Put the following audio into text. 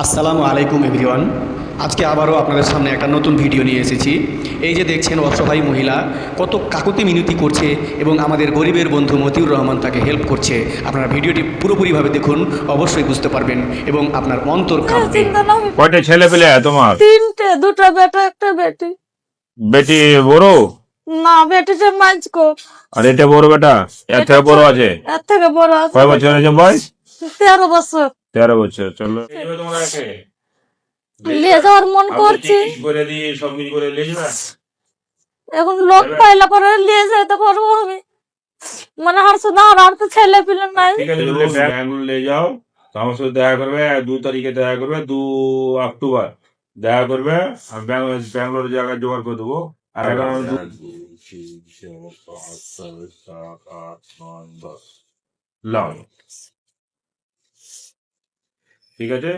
আসসালামু আলাইকুম এভরিওয়ান। আজকে আবারও আপনাদের সামনে একটা নতুন ভিডিও নিয়ে এসেছি। এই যে দেখছেন অসহায় মহিলা কত কাকুতি মিনতি করছে এবং আমাদের গরিবের বন্ধু মতিউর রহমান তাকে হেল্প করছে। আপনারা ভিডিওটি পুরোপুরিভাবে দেখুন অবশ্যই বুঝতে পারবেন এবং আপনার অন্তর কয়টা ছেলে পেলে তোমার? তিনটে দুটো বেটা একটা বেটি। বেটি বড়? না বেটিটা মাঝকো আর এটা বড় বেটা? এর থেকে বড় আছে? এর থেকে বড় আছে। কয় বছর আছে বয়স? তেরো বছর। তেরো বছর চলো। নিয়ে যাওয়ার মন করছি। করে দিয়ে সব কিছু করে নিয়ে এখন লোক পাইলা পরে নিয়ে যেতে পারব আমি। মানে আর শুধু আর আর তো ছেলে পিলে নাই। ঠিক আছে ব্যাঙ্গালোর নিয়ে যাও। আমার সাথে দেখা করবে দু তারিখে দেখা করবে দু অক্টোবর। দেখা করবে আমি ব্যাঙ্গালোর ব্যাঙ্গালোর জায়গায় জোগাড় করে দেবো। আর এখন লাও। ঠিক আছে